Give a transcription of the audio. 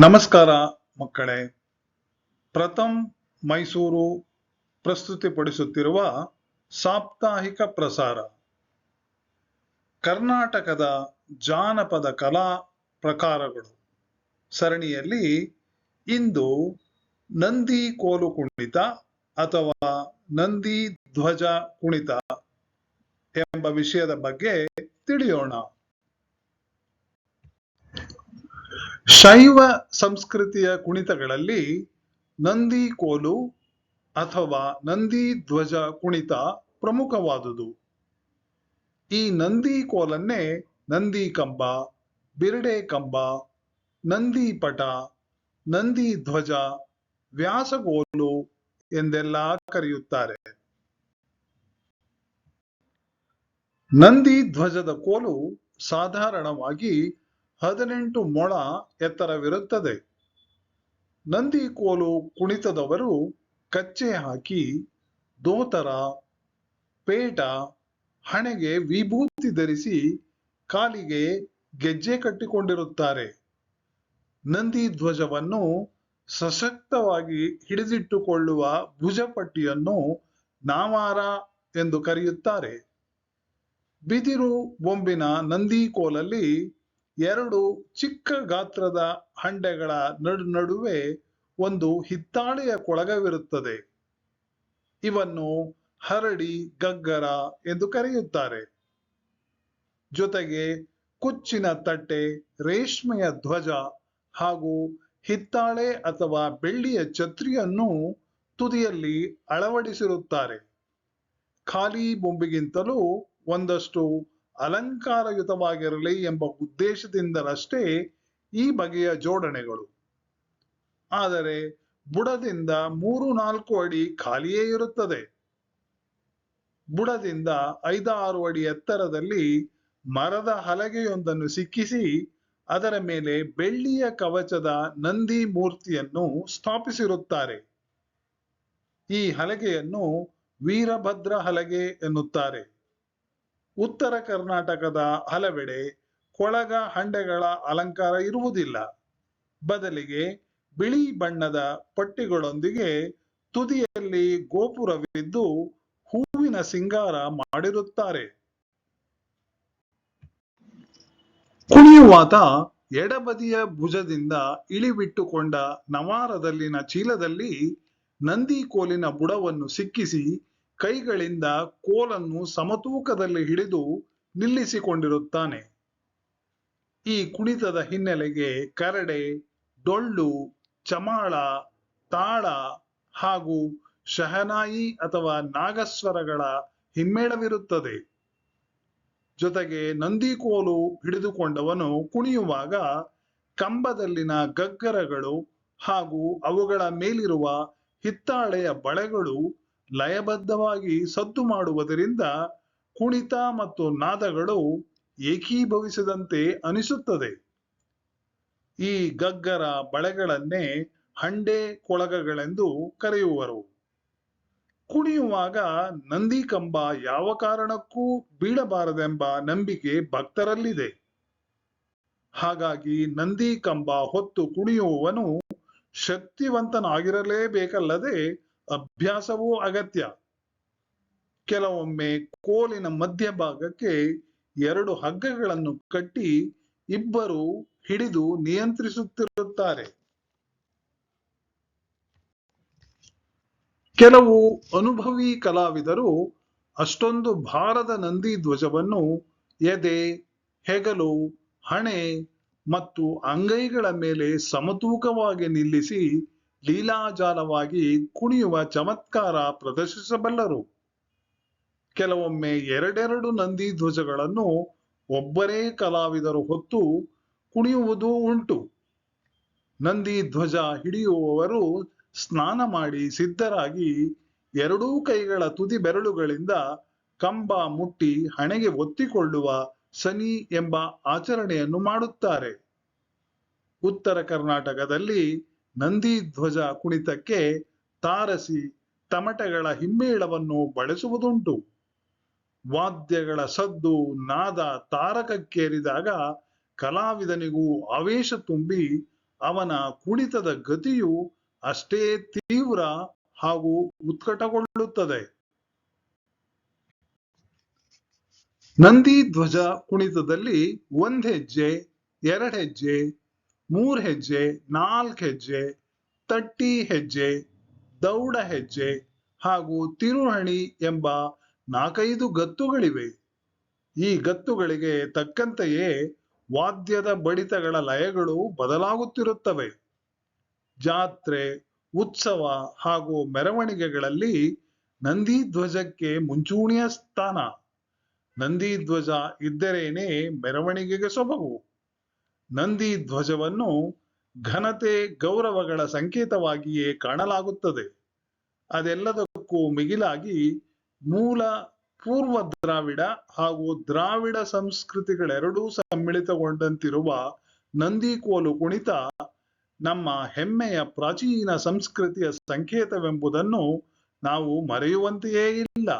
ನಮಸ್ಕಾರ ಮಕ್ಕಳೇ. ಪ್ರಥಮ್ ಮೈಸೂರು ಪ್ರಸ್ತುತಿಪಡಿಸುತ್ತಿರುವ ಸಾಪ್ತಾಹಿಕ ಪ್ರಸಾರ. ಕರ್ನಾಟಕದ ಜಾನಪದ ಕಲಾ ಪ್ರಕಾರಗಳು. ಸರಣಿಯಲ್ಲಿ ಇಂದು ನಂದಿ ಕೋಲು ಕುಣಿತ ಅಥವಾ ನಂದಿ ಧ್ವಜ ಕುಣಿತ ಎಂಬ ವಿಷಯದ ಬಗ್ಗೆ ತಿಳಿಯೋಣ. ಶೈವ ಸಂಸ್ಕೃತಿಯ ಕುಣಿತಗಳಲ್ಲಿ ನಂದಿ ಕೋಲು ಅಥವಾ ನಂದಿ ಧ್ವಜ ಕುಣಿತ ಪ್ರಮುಖವಾದುದು. ಈ ನಂದಿ ಕೋಲನ್ನೇ ನಂದಿ ಕಂಬ, ಬಿರಡೆ ಕಂಬ, ನಂದಿ ಪಟ, ನಂದಿ ಧ್ವಜ, ವ್ಯಾಸಗೋಲು ಎಂದೆಲ್ಲ ಕರೆಯುತ್ತಾರೆ. ನಂದಿ ಧ್ವಜದ ಕೋಲು ಸಾಧಾರಣವಾಗಿ ಹದಿನೆಂಟು ಮೊಳ ಎತ್ತರವಿರುತ್ತದೆ. ನಂದಿಕೋಲು ಕುಣಿತದವರು ಕಚ್ಚೆ ಹಾಕಿ ದೋತರ, ಪೇಟ, ಹಣೆಗೆ ವಿಭೂತಿ ಧರಿಸಿ ಕಾಲಿಗೆ ಗೆಜ್ಜೆ ಕಟ್ಟಿಕೊಂಡಿರುತ್ತಾರೆ. ನಂದಿ ಧ್ವಜವನ್ನು ಸಶಕ್ತವಾಗಿ ಹಿಡಿದಿಟ್ಟುಕೊಳ್ಳುವ ಭುಜಪಟ್ಟಿಯನ್ನು ನಾವಾರ ಎಂದು ಕರೆಯುತ್ತಾರೆ. ಬಿದಿರು ಬೊಂಬಿನ ನಂದಿ ಕೋಲಲ್ಲಿ ಎರಡು ಚಿಕ್ಕ ಗಾತ್ರದ ಹಂಡೆಗಳ ನಡು ನಡುವೆ ಒಂದು ಹಿತ್ತಾಳೆಯ ಕೊಳಗವಿರುತ್ತದೆ. ಇವನ್ನು ಹರಡಿ ಗಗ್ಗರ ಎಂದು ಕರೆಯುತ್ತಾರೆ. ಜೊತೆಗೆ ಕುಚ್ಚಿನ ತಟ್ಟೆ, ರೇಷ್ಮೆಯ ಧ್ವಜ ಹಾಗೂ ಹಿತ್ತಾಳೆ ಅಥವಾ ಬೆಳ್ಳಿಯ ಛತ್ರಿಯನ್ನು ತುದಿಯಲ್ಲಿ ಅಳವಡಿಸಿರುತ್ತಾರೆ. ಖಾಲಿ ಬೊಂಬಿಗಿಂತಲೂ ಒಂದಷ್ಟು ಅಲಂಕಾರಯುತವಾಗಿರಲಿ ಎಂಬ ಉದ್ದೇಶದಿಂದಲಷ್ಟೇ ಈ ಬಗೆಯ ಜೋಡಣೆಗಳು. ಆದರೆ ಬುಡದಿಂದ ಮೂರು ನಾಲ್ಕು ಅಡಿ ಖಾಲಿಯೇ ಇರುತ್ತದೆ. ಬುಡದಿಂದ ಐದಾರು ಅಡಿ ಎತ್ತರದಲ್ಲಿ ಮರದ ಹಲಗೆಯೊಂದನ್ನು ಸಿಕ್ಕಿಸಿ ಅದರ ಮೇಲೆ ಬೆಳ್ಳಿಯ ಕವಚದ ನಂದಿ ಮೂರ್ತಿಯನ್ನು ಸ್ಥಾಪಿಸಿರುತ್ತಾರೆ. ಈ ಹಲಗೆಯನ್ನು ವೀರಭದ್ರ ಹಲಗೆ ಎನ್ನುತ್ತಾರೆ. ಉತ್ತರ ಕರ್ನಾಟಕದ ಹಲವೆಡೆ ಕೊಳಗ ಹಂಡೆಗಳ ಅಲಂಕಾರ ಇರುವುದಿಲ್ಲ. ಬದಲಿಗೆ ಬಿಳಿ ಬಣ್ಣದ ಪಟ್ಟಿಗಳೊಂದಿಗೆ ತುದಿಯಲ್ಲಿ ಗೋಪುರವಿದ್ದು ಹೂವಿನ ಸಿಂಗಾರ ಮಾಡಿರುತ್ತಾರೆ. ಕುಣಿಯುವಾತ ಎಡಬದಿಯ ಭುಜದಿಂದ ಇಳಿಬಿಟ್ಟುಕೊಂಡ ನವಾರದಲ್ಲಿನ ಚೀಲದಲ್ಲಿ ನಂದಿ ಕೋಲಿನ ಬುಡವನ್ನು ಸಿಕ್ಕಿಸಿ ಕೈಗಳಿಂದ ಕೋಲನ್ನು ಸಮತೂಕದಲ್ಲಿ ಹಿಡಿದು ನಿಲ್ಲಿಸಿಕೊಂಡಿರುತ್ತಾನೆ. ಈ ಕುಣಿತದ ಹಿನ್ನೆಲೆಗೆ ಕರಡೆ, ಡೊಳ್ಳು, ಚಮಾಳ, ತಾಳ ಹಾಗೂ ಶಹನಾಯಿ ಅಥವಾ ನಾಗಸ್ವರಗಳ ಹಿಮ್ಮೇಳವಿರುತ್ತದೆ. ಜೊತೆಗೆ ನಂದಿಕೋಲು ಹಿಡಿದುಕೊಂಡವನು ಕುಣಿಯುವಾಗ ಕಂಬದಲ್ಲಿನ ಗಗ್ಗರಗಳು ಹಾಗೂ ಅವುಗಳ ಮೇಲಿರುವ ಹಿತ್ತಾಳೆಯ ಬಳೆಗಳು ಲಯಬದ್ಧವಾಗಿ ಸದ್ದು ಮಾಡುವುದರಿಂದ ಕುಣಿತ ಮತ್ತು ನಾದಗಳು ಏಕೀಭವಿಸದಂತೆ ಅನಿಸುತ್ತದೆ. ಈ ಗಗ್ಗರ ಬಳೆಗಳನ್ನೇ ಹಂಡೆ ಕೊಳಗಗಳೆಂದು ಕರೆಯುವರು. ಕುಣಿಯುವಾಗ ನಂದಿ ಕಂಬ ಯಾವ ಕಾರಣಕ್ಕೂ ಬೀಳಬಾರದೆಂಬ ನಂಬಿಕೆ ಭಕ್ತರಲ್ಲಿದೆ. ಹಾಗಾಗಿ ನಂದಿ ಕಂಬ ಹೊತ್ತು ಕುಣಿಯುವವನು ಶಕ್ತಿವಂತನಾಗಿರಲೇಬೇಕಲ್ಲದೆ ಅಭ್ಯಾಸವೂ ಅಗತ್ಯ. ಕೆಲವೊಮ್ಮೆ ಕೋಲಿನ ಮಧ್ಯಭಾಗಕ್ಕೆ ಎರಡು ಹಗ್ಗಗಳನ್ನು ಕಟ್ಟಿ ಇಬ್ಬರು ಹಿಡಿದು ನಿಯಂತ್ರಿಸುತ್ತಿರುತ್ತಾರೆ. ಕೆಲವು ಅನುಭವಿ ಕಲಾವಿದರು ಅಷ್ಟೊಂದು ಭಾರದ ನಂದಿ ಧ್ವಜವನ್ನು ಎದೆ, ಹೆಗಲು, ಹಣೆ ಮತ್ತು ಅಂಗೈಗಳ ಮೇಲೆ ಸಮತೂಕವಾಗಿ ನಿಲ್ಲಿಸಿ ಲೀಲಾಜಾಲವಾಗಿ ಕುಣಿಯುವ ಚಮತ್ಕಾರ ಪ್ರದರ್ಶಿಸಬಲ್ಲರು. ಕೆಲವೊಮ್ಮೆ ಎರಡೆರಡು ನಂದಿ ಧ್ವಜಗಳನ್ನು ಒಬ್ಬರೇ ಕಲಾವಿದರು ಹೊತ್ತು ಕುಣಿಯುವುದೂ ಉಂಟು. ನಂದಿ ಧ್ವಜ ಹಿಡಿಯುವವರು ಸ್ನಾನ ಮಾಡಿ ಸಿದ್ಧರಾಗಿ ಎರಡೂ ಕೈಗಳ ತುದಿ ಬೆರಳುಗಳಿಂದ ಕಂಬ ಮುಟ್ಟಿ ಹಣೆಗೆ ಒತ್ತಿಕೊಳ್ಳುವ ಸನಿ ಎಂಬ ಆಚರಣೆಯನ್ನು ಮಾಡುತ್ತಾರೆ. ಉತ್ತರ ಕರ್ನಾಟಕದಲ್ಲಿ ನಂದಿ ಧ್ವಜ ಕುಣಿತಕ್ಕೆ ತಾರಸಿ ತಮಟೆಗಳ ಹಿಮ್ಮೇಳವನ್ನು ಬಳಸುವುದುಂಟು. ವಾದ್ಯಗಳ ಸದ್ದು ನಾದ ತಾರಕಕ್ಕೇರಿದಾಗ ಕಲಾವಿದನಿಗೂ ಆವೇಶ ತುಂಬಿ ಅವನ ಕುಣಿತದ ಗತಿಯು ಅಷ್ಟೇ ತೀವ್ರ ಹಾಗೂ ಉತ್ಕಟಗೊಳ್ಳುತ್ತದೆ. ನಂದಿ ಧ್ವಜ ಕುಣಿತದಲ್ಲಿ ಒಂದ್ ಹೆಜ್ಜೆ, ಎರಡ್ ಹೆಜ್ಜೆ ಮೂರ್ ಹೆಜ್ಜೆ, ನಾಲ್ಕು ಹೆಜ್ಜೆ, ತಟ್ಟಿ ಹೆಜ್ಜೆ, ದೌಡ ಹೆಜ್ಜೆ ಹಾಗೂ ತಿರುಹಣಿ ಎಂಬ ನಾಲ್ಕೈದು ಗತ್ತುಗಳಿವೆ. ಈ ಗತ್ತುಗಳಿಗೆ ತಕ್ಕಂತೆಯೇ ವಾದ್ಯದ ಬಡಿತಗಳ ಲಯಗಳು ಬದಲಾಗುತ್ತಿರುತ್ತವೆ. ಜಾತ್ರೆ, ಉತ್ಸವ ಹಾಗೂ ಮೆರವಣಿಗೆಗಳಲ್ಲಿ ನಂದಿ ಧ್ವಜಕ್ಕೆ ಮುಂಚೂಣಿಯ ಸ್ಥಾನ. ನಂದಿ ಧ್ವಜ ಇದ್ದರೇನೆ ಮೆರವಣಿಗೆಗೆ ಸೊಬಗು. ನಂದಿ ಧ್ವಜವನ್ನು ಘನತೆ ಗೌರವಗಳ ಸಂಕೇತವಾಗಿಯೇ ಕಾಣಲಾಗುತ್ತದೆ. ಅದೆಲ್ಲದಕ್ಕೂ ಮಿಗಿಲಾಗಿ ಮೂಲ ಪೂರ್ವ ದ್ರಾವಿಡ ಹಾಗೂ ದ್ರಾವಿಡ ಸಂಸ್ಕೃತಿಗಳೆರಡೂ ಸಮ್ಮಿಳಿತಗೊಂಡಂತಿರುವ ನಂದಿಕೋಲು ಕುಣಿತ ನಮ್ಮ ಹೆಮ್ಮೆಯ ಪ್ರಾಚೀನ ಸಂಸ್ಕೃತಿಯ ಸಂಕೇತವೆಂಬುದನ್ನು ನಾವು ಮರೆಯುವಂತೆಯೇ ಇಲ್ಲ.